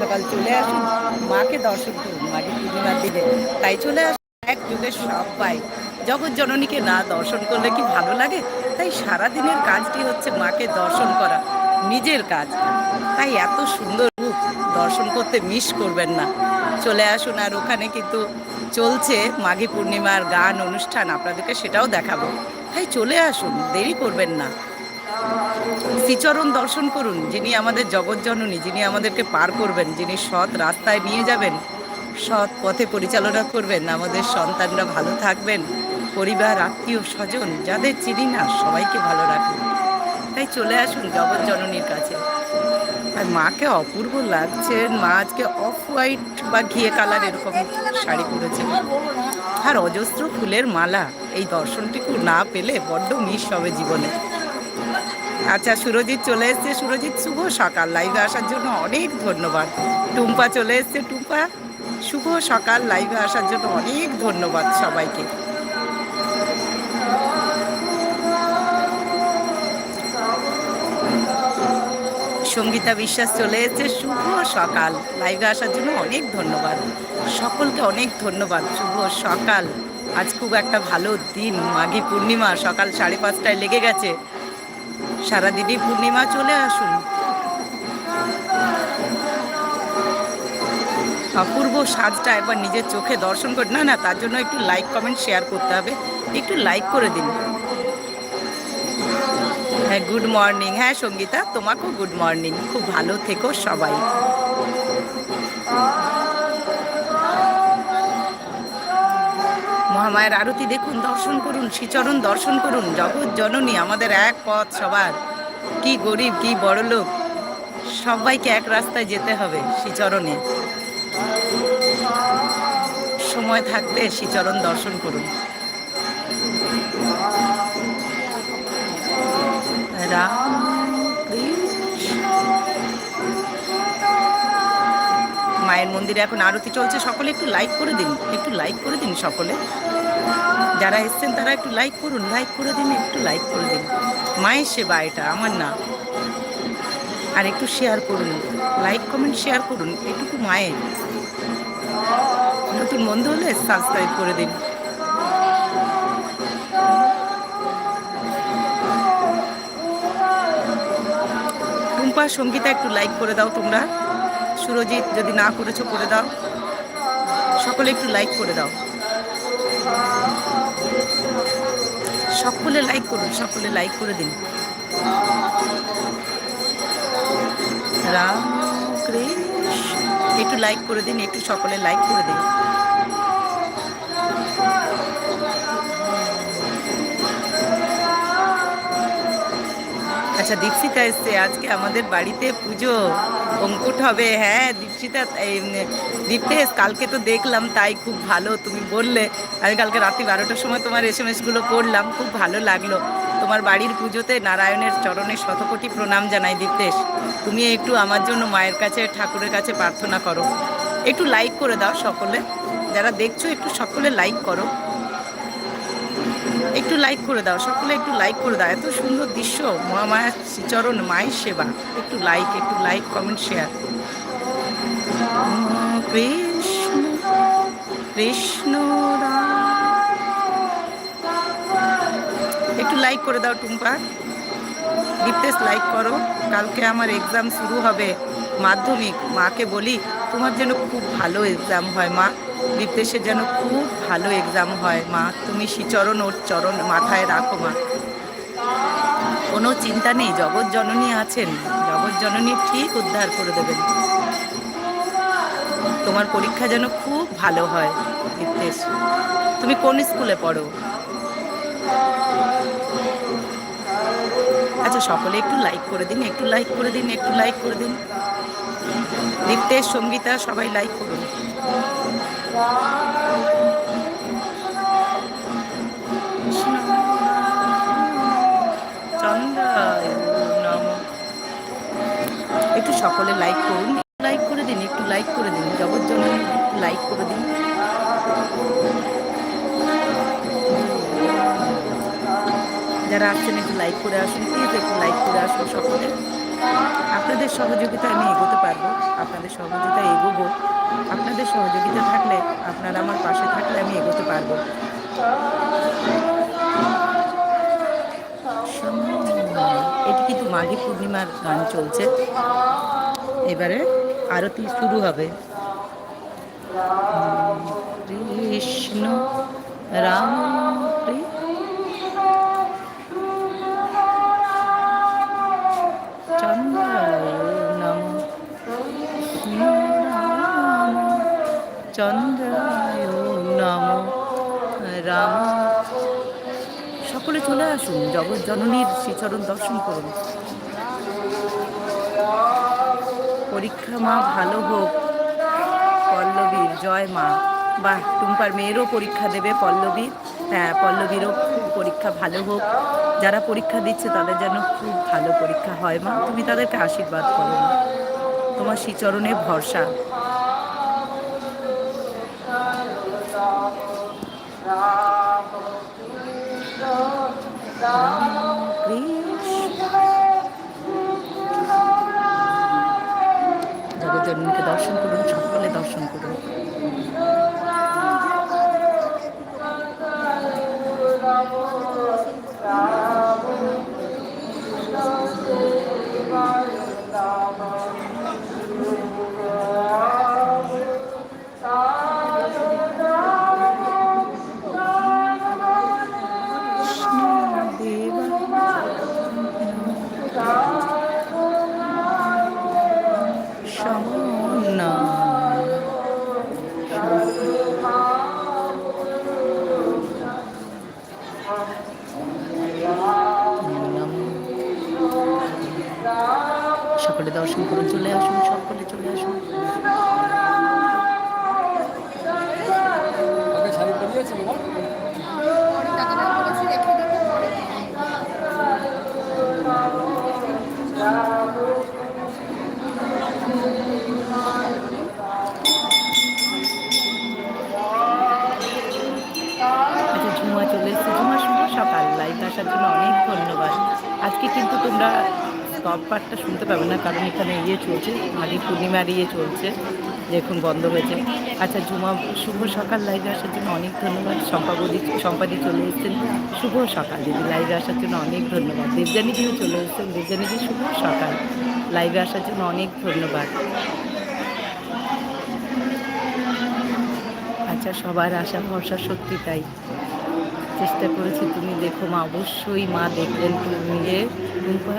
সকাল চলে আসুন মাকে দর্শন করুন মাকে পূর্ণিমার দিনে। তাই চলে আসুন এক যুগের সবাই জগৎ জননীকে না দর্শন করলে কি ভালো লাগে? তাই সারা দিনের কাজটি হচ্ছে মাকে দর্শন করা, নিজের কাজ। তাই এত সুন্দর রূপ, দর্শন করতে মিস করবেন না। চলে আসুন, আর ওখানে কিন্তু চলছে মাঘী পূর্ণিমার গান অনুষ্ঠান, আপনাদেরকে সেটাও দেখাবো। তাই চলে আসুন, দেরি করবেন না। শ্রীচরণ দর্শন করুন, যিনি আমাদের জগৎজননী যিনি আমাদেরকে পার করবেন, যিনি সৎ রাস্তায় নিয়ে যাবেন, সৎ পথে পরিচালনা করবেন, আমাদের সন্তানরা ভালো থাকবেন, পরিবার, আত্মীয়, স্বজন, যাদের চিনি না, সবাইকে ভালো রাখবেন তাই চলে আসুন জগৎজননীর কাছে। আর মাকে অপূর্ব লাগছে মা আজকে অফ হোয়াইট বা ঘিয়ে কালার এরকম শাড়ি পরেছে। আর অজস্র ফুলের মালা, এই দর্শনটুকু না পেলে বড্ড মিস হবে জীবনে। আচ্ছা সুরজিৎ চলে এসছে। সুরজিৎ, শুভ সকাল। লাইভে আসার জন্য অনেক ধন্যবাদ। টুম্পা চলে এসছে। টুম্পা, শুভ সকাল। লাইভে আসার জন্য অনেক ধন্যবাদ সবাইকে। সঙ্গীতা বিশ্বাস চলে এসেছে। শুভ সকাল। লাইভে আসার জন্য অনেক ধন্যবাদ। সকলকে অনেক ধন্যবাদ। শুভ সকাল। আজ খুব একটা ভালো দিন। মাঘী পূর্ণিমা সকাল সাড়ে পাঁচটায় লেগে গেছে। সারাদিনই পূর্ণিমা চলে আসুন। অপূর্ব সাজটা একবার নিজের চোখে দর্শন করে না না, তার জন্য একটু লাইক কমেন্ট শেয়ার করতে হবে। একটু লাইক করে দিন। হ্যাঁ গুড মর্নিং হ্যাঁ সঙ্গীতা, তোমাকেও গুড মর্নিং খুব ভালো থেকো সবাই। মহামায়ের আরতি দেখুন, দর্শন করুন, শ্রীচরণ দর্শন করুন, জগৎ জননী আমাদের এক পথ সবার। কি গরিব, কি বড় লোক, সবাইকে এক রাস্তায় যেতে হবে শ্রীচরণে। সময় থাকতে শ্রীচরণ দর্শন করুন। রাম মায়ের মন্দিরে এখন আরতি চলছে, সকলে একটু লাইক করে দিন, একটু লাইক করে দিন সকলে। যারা এসছেন তারা একটু লাইক করুন লাইক করে দিন, একটু লাইক করে দিন। মায়ের সেবা এটা, আমার না। আর একটু শেয়ার করুন লাইক কমেন্ট শেয়ার করুন, এটুকু মায়ের। নতুন বন্ধু হলে সাবস্ক্রাইব করে দিন। টুম্পা, সঙ্গীতা একটু লাইক করে দাও তোমরা। সুরজিৎ, যদি না করেছ, করে দাও। সকলে একটু লাইক করে দাও। সকলে লাইক করুন, সকলে লাইক করে দিন। রাম একটু লাইক করে দিন, একটু সকলে লাইক করে দিন। আচ্ছা দীপশিতা এসছে। আজকে আমাদের বাড়িতে পুজো। অঙ্কুট হবে। হ্যাঁ দীপশিতা দীপেশ কালকে তো দেখলাম, তাই খুব ভালো তুমি বললে। আমি কালকে রাত্রি বারোটার সময় তোমার এস এম এসগুলো পড়লাম, খুব ভালো লাগল। তোমার বাড়ির পুজোতে নারায়ণের চরণে শতকোটি প্রণাম জানাই দীপ্তেশ। তুমি একটু আমার জন্য মায়ের কাছে, ঠাকুরের কাছে প্রার্থনা করো। একটু লাইক করে দাও সকলে। যারা দেখছ, একটু সকলে লাইক করো। একটু লাইক করে দাও, সকলে একটু লাইক করে দাও। এত সুন্দর দৃশ্য মহামায়ার শ্রীচরণ, মায়ের সেবা। একটু লাইক একটু like comment share Krishna Krishna একটু লাইক করে দাও, টুম্পা। দীপ্তেশ লাইক করো। কালকে আমার এক্সাম শুরু হবে মাধ্যমিক। মাকে বলি, তোমার যেন খুব ভালো এক্সাম হয়, মা। দীপ্তেশের যেন খুব ভালো এক্সাম হয়, মা। তুমি শ্রীচরণ ওর চরণ মাথায় রাখো, মা। কোনো চিন্তা নেই, জগৎ জননী আছেন। জগৎ জননী ঠিক উদ্ধার করে দেবেন। তোমার পরীক্ষা যেন খুব ভালো হয় দীপ্তেশ তুমি কোন স্কুলে পড়ো? আচ্ছা সকলে একটু লাইক করে দিন, একটু লাইক করে দিন, একটু লাইক করে দিন। দীপ্তেশ সঙ্গীতা, সবাই লাইক করুন। একটু সকলে লাইক করুন। লাইক করে দিন, একটু লাইক করে দিন। জগৎ একটু লাইক করে দিন। যারা আসছেন একটু লাইক করে আসুন। প্লিজ একটু লাইক করে আসুন সকলে। আপনাদের সহযোগিতা আমি এগোতে পারব। আপনাদের সহযোগিতা এগোবো। আপনাদের সহযোগিতা থাকলে আপনারা আমার পাশে থাকলে আমি এগোতে পারব। এটি কিন্তু মাঘী পূর্ণিমার গান চলছে। এবারে আরতি শুরু হবে। কৃষ্ণ রাম চন্দ্রায় নম রাম। সকলে চলে আসুন, জগৎ জননীর শ্রীচরণ দর্শন করুন। পরীক্ষা মা ভালো হোক। পল্লবীর জয় মা। বা টুম্পার মেয়েরও পরীক্ষা দেবে পল্লবীর হ্যাঁ পল্লবীরও পরীক্ষা ভালো হোক। যারা পরীক্ষা দিচ্ছে তাদের যেন খুব ভালো পরীক্ষা হয় মা। তুমি তাদেরকে আশীর্বাদ করো তোমার শ্রীচরণে ভরসা। জগজ্জননীকে দর্শন করুন সকলে দর্শন করুন সকলে চলে আসুন সকলে চলে আসুন। আচ্ছা ঝুমা চলে এসেছে। ঝুমা শুভ সকাল লাইভ আসার জন্য অনেক ধন্যবাদ। আজকে কিন্তু তোমরা সব পার্টটা শুনতে পাবে না, কারণ এখানে ইয়ে চলছে, মাঘী পূর্ণিমার ইয়ে চলছে যে এখন বন্ধ হয়েছে। আচ্ছা জুমা, শুভ সকাল, লাইভে আসার জন্য অনেক ধন্যবাদ। সম্পাদি সম্পাদি চলে এসেছেন। শুভ সকাল, দিদি, লাইভে আসার জন্য অনেক ধন্যবাদ। দেবজানীদিও চলে এসেছেন। দেবজানীদি শুভ সকাল। লাইভে আসার জন্য অনেক ধন্যবাদ। আচ্ছা সবার আশা, ভরসা, সত্যি তাই। চেষ্টা করেছি, তুমি দেখো মা, অবশ্যই মা দেখলেন তুমি রূপা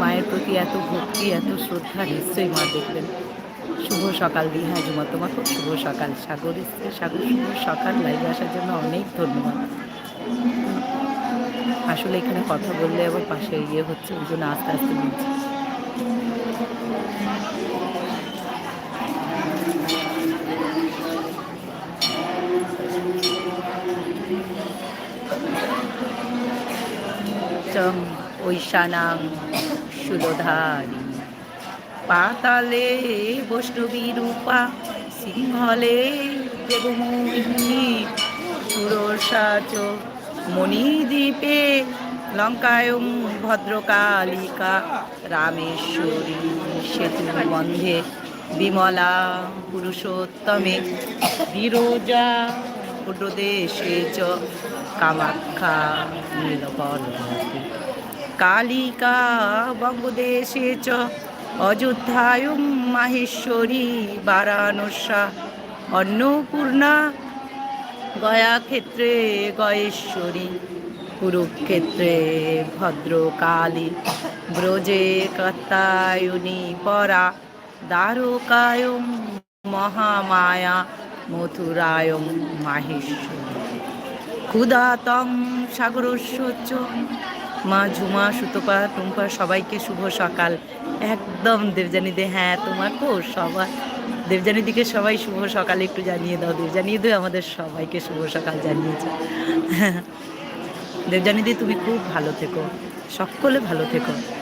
মায়ের প্রতি এত ভক্তি, এত শ্রদ্ধা নিশ্চয়ই মা দেখবেন। শুভ সকাল দিহা জুমা তোমাকেও শুভ সকাল সাগর এসছে সাগর, শুভ সকাল, লাইভে আসার জন্য অনেক ধন্যবাদ। আসলে এখানে কথা বললে আবার পাশে ইয়ে হচ্ছে, ওই জন্য আস্তে আস্তে বলছি। ঐশানাং সুরধারী। পাতালে বৈষ্ণবী রূপা, সিংহলে সুরসাচ মণিদ্বীপে লঙ্কায়ং ভদ্রকালিকা, রামেশ্বরী সেতু বন্ধে বিমলা পুরুষোত্তমে, বিরোজা পুরদেশে চ কামাখ্যা নীলকর্ণবতী কালিকা বঙ্গদেশে চ অযোধ্যায়ং মাহেশ্বরী বারাণসা অন্নপূর্ণা গয়াক্ষেত্রে গয়েশ্বরী কুরুক্ষেত্রে ভদ্রকালী ব্রজে কত্তায়ুনি পরা দ্বারকায়ং মহামায়া মথুরায়ং মাহেশ্বরী ক্ষুধাতং সাগরস্বচ্চ মা, ঝুমা, সুতপা, টুম্পা, সবাইকে শুভ সকাল। একদম দেবজানিদে হ্যাঁ তোমার তোমাকেও সবাই দেবজানিদিকে সবাই শুভ সকাল একটু জানিয়ে দাও। দেবজানিদি আমাদের সবাইকে শুভ সকাল জানিয়েছে। দেবজানিদি তুমি খুব ভালো থেকো। সকলে ভালো থেকো।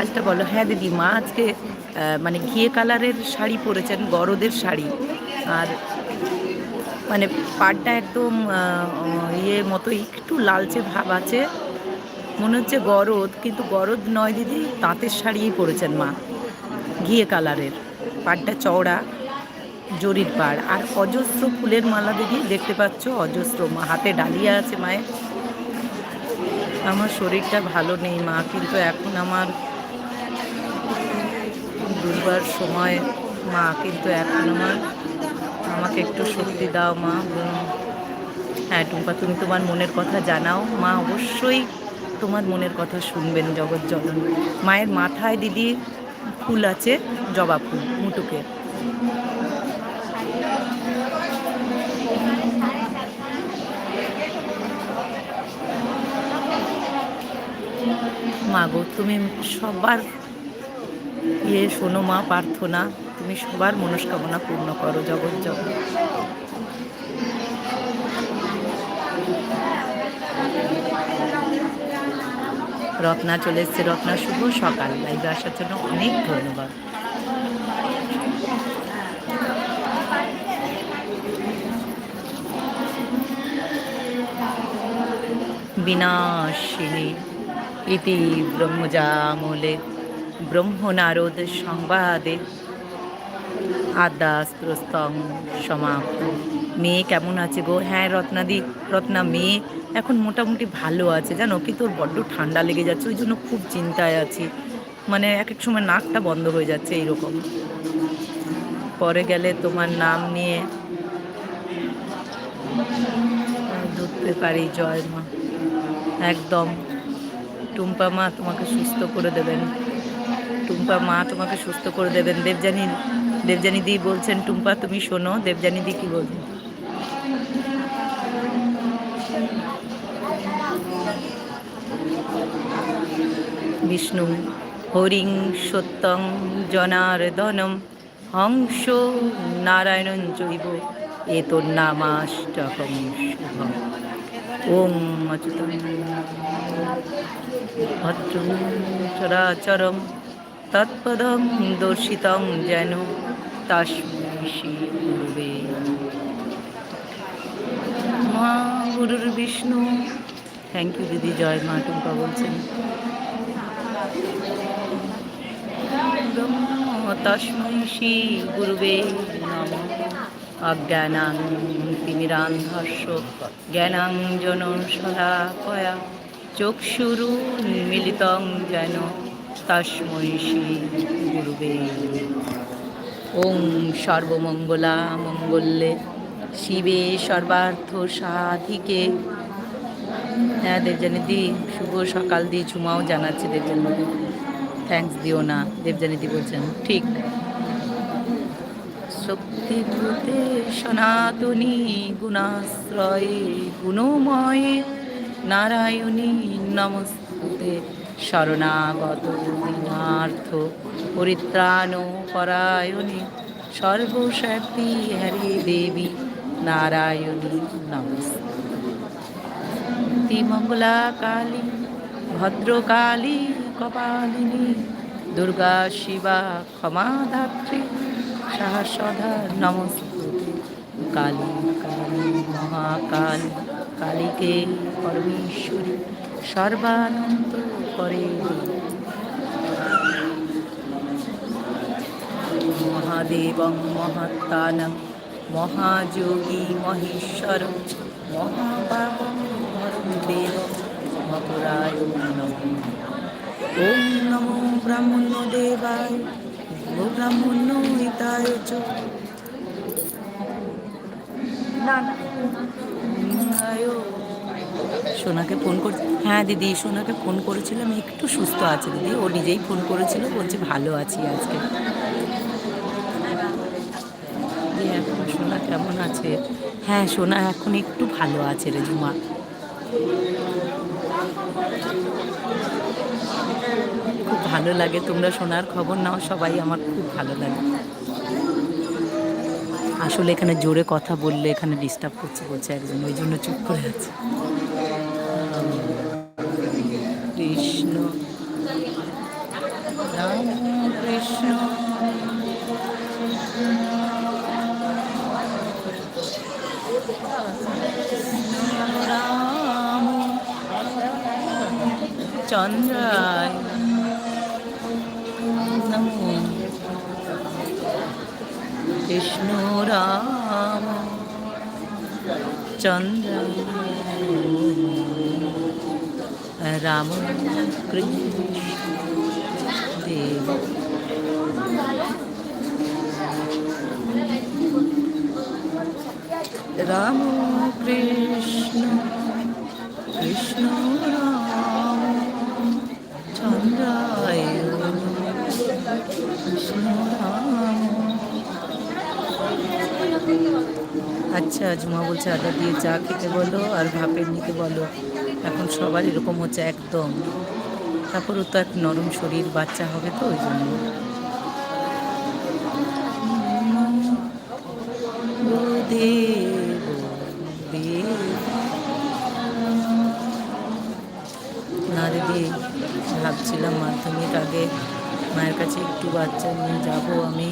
সাজটা বলো হ্যাঁ দিদি, মা আজকে মানে ঘিয়ে কালারের শাড়ি পরেছেন, গরদের শাড়ি। আর মানে পাড়টা একদম ইয়ে মতো একটু লালচে ভাব আছে। মনে হচ্ছে গরদ, কিন্তু গরদ নয় দিদি, তাঁতের শাড়িই পরেছেন মা, ঘিয়ে কালারের। পাড়টা চওড়া, জরির পাড়। আর অজস্র ফুলের মালা দিদি, দেখতে পাচ্ছ, অজস্র মা, হাতে ডালিয়া আছে মায়ের। আমার শরীরটা ভালো নেই মা, কিন্তু এখন আমার দুর্বার সময়, মা কিন্তু এখন আমার আমাকে একটু শক্তি দাও মা হ্যাঁ টুম্পা, তুমি তোমার মনের কথা জানাও। মা অবশ্যই তোমার মনের কথা শুনবেন জগৎ জনন। মায়ের মাথায় দিদি ফুল আছে, জবা ফুল, মুটুকে। মা গো, তুমি সবার ইয়ে শোনো মা প্রার্থনা, তুমি সবার মনস্কামনা পূর্ণ করো জগৎ জগৎ রত্না চলে এসছে, রত্না, শুভ সকাল। লাইভে আসার জন্য অনেক ধন্যবাদ। বিনাশিনী, ইতি ব্রহ্মজামলে। ব্রহ্মনারদ সংবাদে। আদাস্ত্রস্তং সমাপ্ত। মেয়ে কেমন আছে গো? হ্যাঁ রত্নাদি, রত্না মেয়ে এখন মোটামুটি ভালো আছে, জানো? কি তোর বড্ড ঠান্ডা লেগে যাচ্ছে, ওই জন্য খুব চিন্তায় আছি। মানে এক এক সময় নাকটা বন্ধ হয়ে যাচ্ছে এইরকম। পরে গেলে তোমার নাম নিয়ে ধরতে পারি, জয় মা। একদম টুম্পা মা তোমাকে সুস্থ করে দেবেন। টুম্পা মা তোমাকে সুস্থ করে দেবেন। দেবজানী দেবজানী দি বলছেন, টুম্পা, তুমি শোনো দেবজানী দি কি বলছেন বিষ্ণু, হরিং সত্যং জনার্দনম, হংস নারায়ণ জৈব এতর নামাষ্টকম শুভম। ওম ভদ্রং চরাচরম তৎপদং দর্শিতং যেন শ্রী গুরুবে। মা গুরুর বিষ্ণু থ্যাংক ইউ দিদি, জয় মা টুম্পা বলছেন। শ্রী গুরুবে নম। অজ্ঞানাং তিমিরান্ধস্য জ্ঞানাঞ্জন শলাকয়া চক্ষুরু মিলিতং যেন তস্मै শ্রী গুরুবে ওং সর্বমঙ্গলা মঙ্গলে শিবে সর্বার্থ সাধিকে। হ্যাঁ দেবজানিদি শুভ সকাল দিয়ে ঝুমাও জানাচ্ছে দেবজানিদি থ্যাঙ্কস দিও না দেবজানিদি বলছেন। ঠিক। শক্তিভূতে সনাতনী গুণাশ্রয়ে গুণময়ে নারায়ণী নমস্তুতে। শরণাগত দীনার্থ পরিত্রাণ পরায়ণী সর্বশক্তি হরে দেবী নারায়ণী নমস্তে। মঙ্গলা কালী ভদ্রকালী, কপালিনী, দুর্গা শিবা ক্ষমাধাত্রী সহসধা নমস্তুতে। কালী কালী, মহাকাল, কালীকে পরমেশ্বরী, সর্বানন্দ করে। মহাদেবং মহাত্মানং মহাযোগী মহেশ্বর মহাবাবং দেব মথুরায় ওম নমো ব্রাহ্মণ দেবায় ও ব্রাহ্মণ হিতায় চ না না। সোনাকে ফোন করে হ্যাঁ দিদি, সোনাকে ফোন করেছিলাম, একটু সুস্থ আছে দিদি, ও নিজেই ফোন করেছিল, বলছে ভালো আছি আজকে। এখন সোনা কেমন আছে? হ্যাঁ সোনা এখন একটু ভালো আছে রে ঝুমা খুব ভালো লাগে, তোমরা সোনার খবর নাও, সবাই আমার খুব ভালো লাগে। আসলে এখানে জোরে কথা বললে এখানে ডিস্টার্ব করছে, বলছে একজন, ওই জন্য চুপ করে আছে। রাম কৃষ্ণ রাম চন্দ্রায় নমো কৃষ্ণ রাম চন্দ্র রাম কৃষ্ণ রাম কৃষ্ণ কৃষ্ণ রাম, চন্দ্রায় কৃষ্ণ রাম। আচ্ছা ঝুমা বলছে, আদা দিয়ে চা খেতে বলো আর ভাপের নিতে বলো। এখন সবার এরকম হচ্ছে একদম। তারপর ও তো এক নরম শরীর, বাচ্চা হবে তো ওই জন্য। দেব না দিদি ভাবছিলাম মাধ্যমিক আগে মায়ের কাছে একটু বাচ্চা নিয়ে যাব আমি।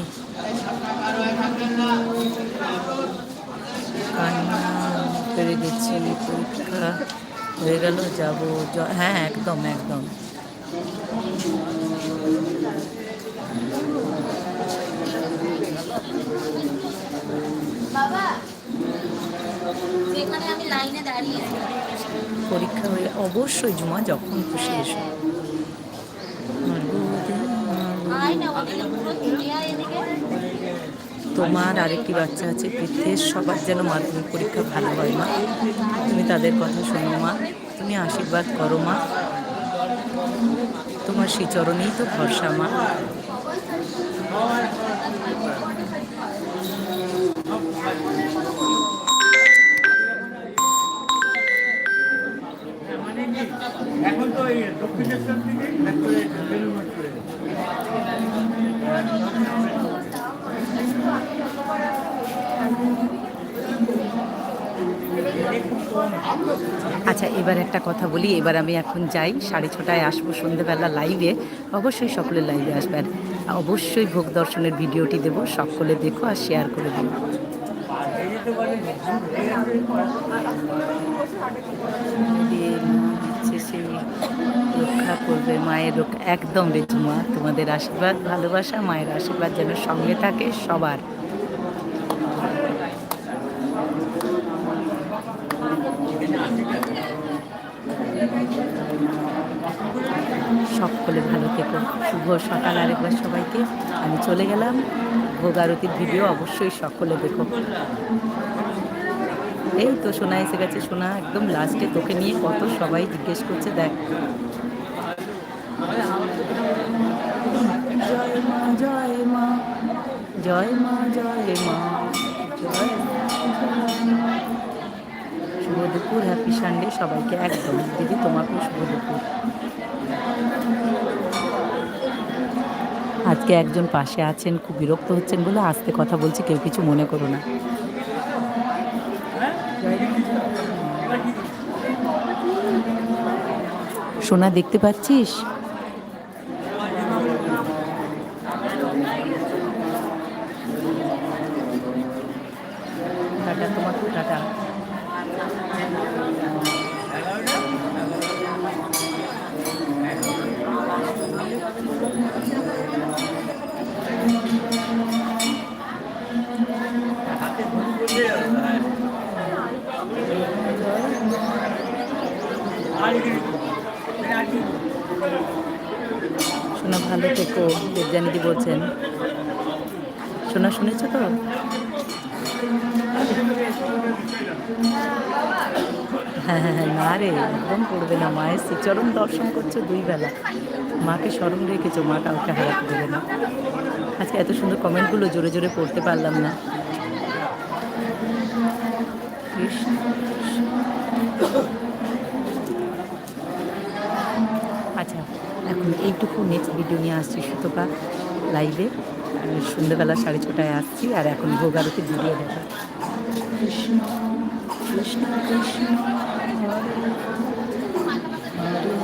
কান্না করে দিচ্ছি, পরীক্ষা হয়ে গেল, যাব। হ্যাঁ একদম একদম। বাবা যেখানে আমি লাইনে দাঁড়িয়েছি পরীক্ষা হয়ে অবশ্যই জুমা যখন খুশি এসো। আয় এদিকে। তোমার আরেকটি বাচ্চা আছে পৃথ্বের সবার যেন মাধ্যমিক পরীক্ষা ভালো হয় মা। তুমি তাদের কথা শোনো মা। তুমি আশীর্বাদ করো মা। তোমার সেই চরণেই তো ভরসা মা। আচ্ছা এবার একটা কথা বলি, এবার আমি এখন যাই, সাড়ে ছটায় আসব সন্ধেবেলা লাইভে অবশ্যই সকলে লাইভে আসবেন অবশ্যই ভোগ দর্শনের ভিডিওটি দেবো, সকলে দেখো আর শেয়ার করে দেবো সেই রক্ষা করবে মায়ের রক্ষা একদম রেজুমা তোমাদের আশীর্বাদ, ভালোবাসা, মায়ের আশীর্বাদ যেন সঙ্গে থাকে সবার। সকলে ভালো থেকো। শুভ সকাল আরেকবার সবাইকে। আমি চলে গেলাম। ভোগ আরতির ভিডিও অবশ্যই সকলে দেখো। এই তো সোনা এসে গেছে। সোনা একদম লাস্টে তোকে নিয়ে কত সবাই জিজ্ঞেস করছে, দেখ। জয় মা জয় মা জয় মা, জয়। শুভ দুপুর হ্যাপি সানডে সবাইকে। একদম, দিদি তোমাকেও শুভ দুপুর। আজকে একজন পাশে আছেন, খুব বিরক্ত হচ্ছেন বলে আস্তে কথা বলছি, কেউ কিছু মনে করো না। সোনা, দেখতে পাচ্ছিস? টাটা তোমাকেও টাটা হাতে ঘুম করলে আর কি আর কি সোনা ভালো থেকো দেবজানিদি বলছেন। শোনা শুনেছ তো? হ্যাঁ হ্যাঁ হ্যাঁ না রে, একদম করবে না। মায়ের শ্রীচরণ দর্শন করছ দুই বেলা। মাকে স্মরণ রেখেছো, মা কাউকে হারাতে দেবে না। আজকে এত সুন্দর কমেন্টগুলো জোরে জোরে পড়তে পারলাম না কৃষ্ণ আচ্ছা এখন এইটুকু নেক্সট ভিডিও নিয়ে আসছি সুতপা লাইভে সন্ধ্যেবেলা সাড়ে ছটায় আসছি আর এখন ভোগ আরতি ভিডিও দেখা কৃষ্ণ কৃষ্ণ কৃষ্ণ